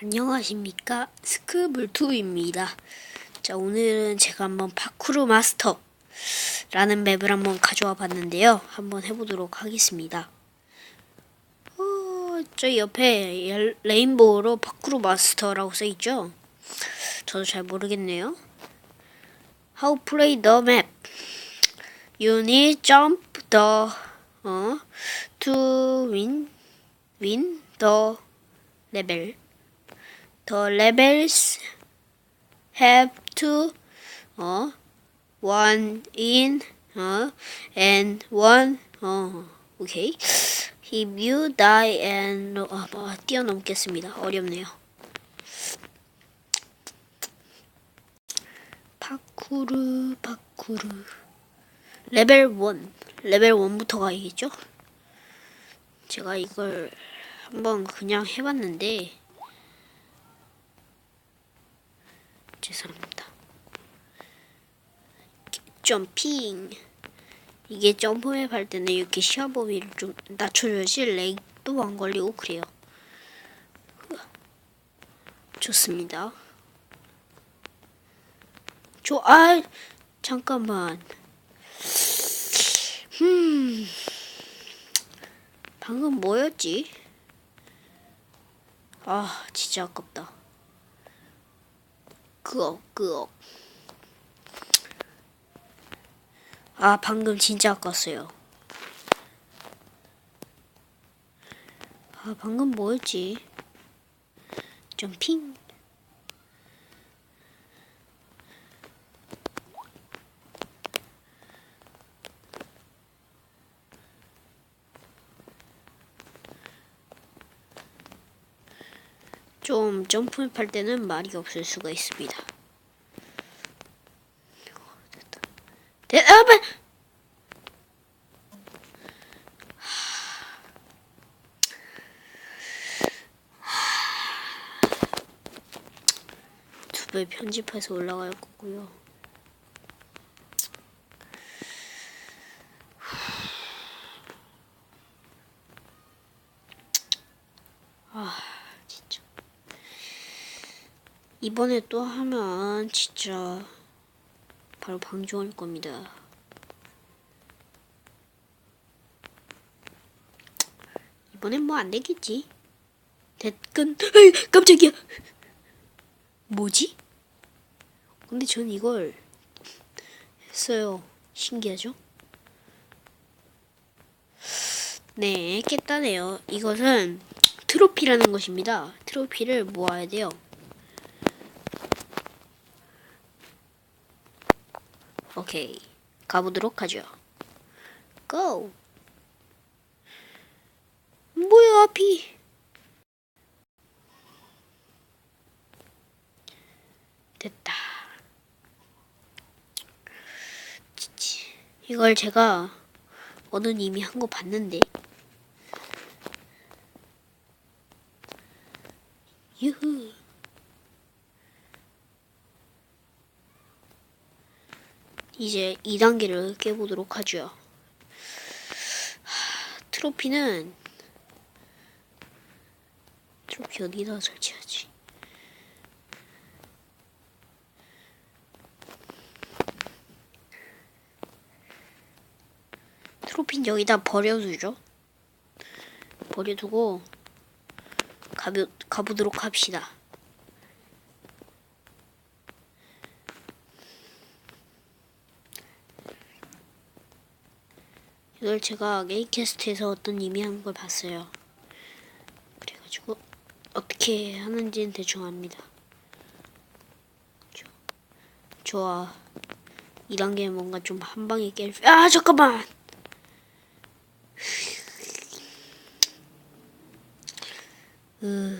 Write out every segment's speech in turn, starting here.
안녕하십니까 스크블투입니다. 자 오늘은 제가 한번 파쿠르 마스터라는 맵을 한번 가져와 봤는데요. 한번 해보도록 하겠습니다. 어, 저 옆에 열- 레인보우로 파쿠르 마스터라고 써있죠. 저도 잘 모르겠네요. How play the map? You need jump the 어, to win win the level. The levels have to 어 one in 어 and one 어 오케이. If you die and 아, 뭐, 뛰어넘겠습니다. 어렵네요. 파쿠르 파쿠르 레벨 1 레벨 1부터 가야겠죠? 제가 이걸 한번 그냥 해봤는데 죄송합니다. 점핑 이게 점프맵 할 때는 이렇게 시야 범위를 좀 낮춰줘야지 렉도 안 걸리고 그래요. 좋습니다. 저, 아, 잠깐만. 음, 방금 뭐였지? 아, 진짜 아깝다. 그억, 그억. 아, 방금 진짜 아깝어요. 아, 방금 뭐였지? 점핑. 좀 점프할 때는 말이 없을 수가 있습니다. 됐다. 됐, 아, 빨리! 두배 편집해서 올라갈 거고요. 아, 진짜. 이번에 또 하면 진짜 바로 방종할 겁니다. 이번엔 뭐 안 되겠지? 됐건 에이, 깜짝이야. 뭐지? 근데 전 이걸 했어요. 신기하죠? 네, 깼다네요. 이것은 트로피라는 것입니다. 트로피를 모아야 돼요. 오케이. 가보도록 하죠. 고! 뭐야, 비? 됐다. 찌찌. 이걸 제가 어느 님이 한 거 봤는데. 유후. 이제 2단계를 깨보도록 하죠. 하, 트로피는 트로피 어디다 설치하지? 트로피는 여기다 버려두죠. 버려두고 가보, 가보도록 합시다. 이걸 제가 게이캐스트에서 어떤 님이 한걸 봤어요. 그래가지고 어떻게 하는지는 대충 압니다. 저- 좋아. 2단계는 뭔가 좀 한 방에 깰 수... 아 잠깐만! 으...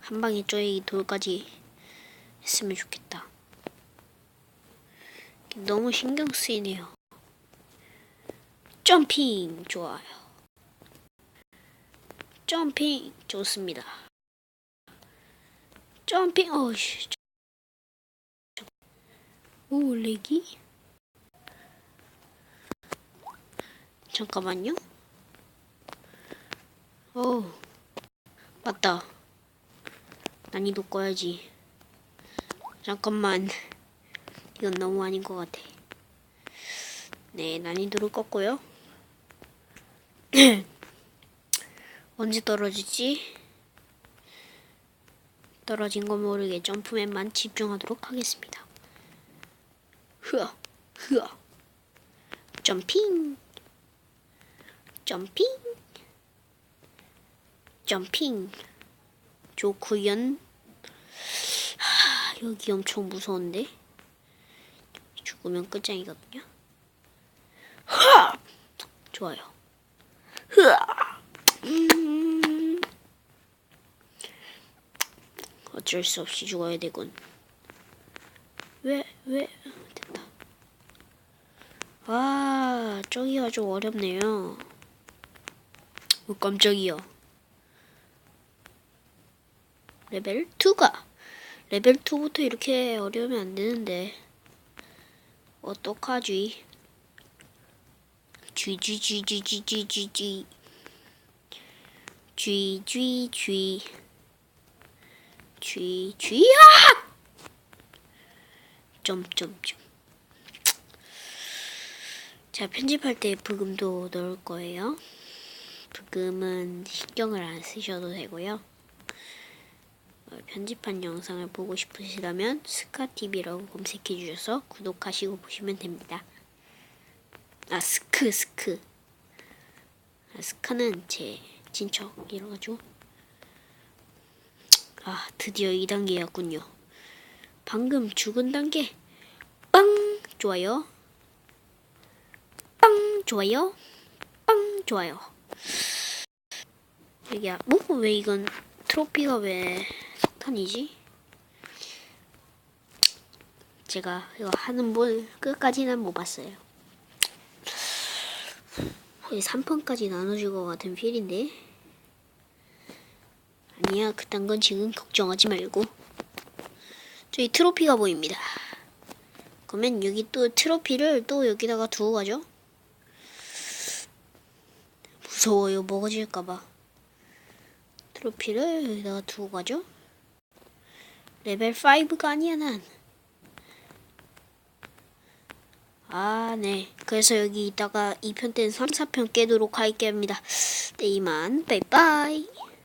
한 방에 저희 돌까지 했으면 좋겠다. 너무 신경 쓰이네요. 점핑 좋아요. 점핑 좋습니다. 점핑 어씨. 오 렉이? 잠깐만요. 오 맞다. 난이도 꺼야지. 잠깐만. 이건 너무 아닌 것 같아. 네, 난이도를 껐고요. 언제 떨어지지? 떨어진 거 모르게 점프맨만 집중하도록 하겠습니다. 흐아, 흐아. 점핑. 점핑. 점핑. 좋구연. 하, 여기 엄청 무서운데? 죽으면 끝장이거든요. 좋아요. 음. 어쩔 수 없이 죽어야 되군. 왜, 왜, 됐다. 아, 저기가 좀 어렵네요. 어, 깜짝이야. 레벨 2가 레벨 2부터 이렇게 어려우면 안 되는데 어떡하지? 쥐쥐쥐쥐쥐쥐쥐쥐. 쥐쥐쥐. 쥐쥐야! 점점점. 자 편집할 때 부금도 넣을 거예요. 부금은 신경을 안 쓰셔도 되고요. 어, 편집한 영상을 보고 싶으시다면 스카TV라고 검색해 주셔서 구독하시고 보시면 됩니다. 아 스크 스크. 아, 스카는 제 친척이라가지고. 아 드디어 2단계였군요. 방금 죽은 단계. 빵! 좋아요. 빵! 좋아요. 빵! 좋아요. 여기야 뭐 왜 이건 트로피가 왜 석탄이지? 제가 이거 하는 뭘 끝까지는 못 봤어요. 거의 3편까지 나눠줄 것 같은 필인데 아니야 그딴 건 지금 걱정하지 말고 저기 트로피가 보입니다. 그러면 여기 또 트로피를 또 여기다가 두고 가죠. 무서워요 먹어질까봐. 트로피를 여기다가 두고 가죠. 레벨 5가 아니야 난. 아, 네. 그래서 여기 있다가 2편 때는 3, 4편 깨도록 할게 합니다. 네, 이만. 빠이빠이.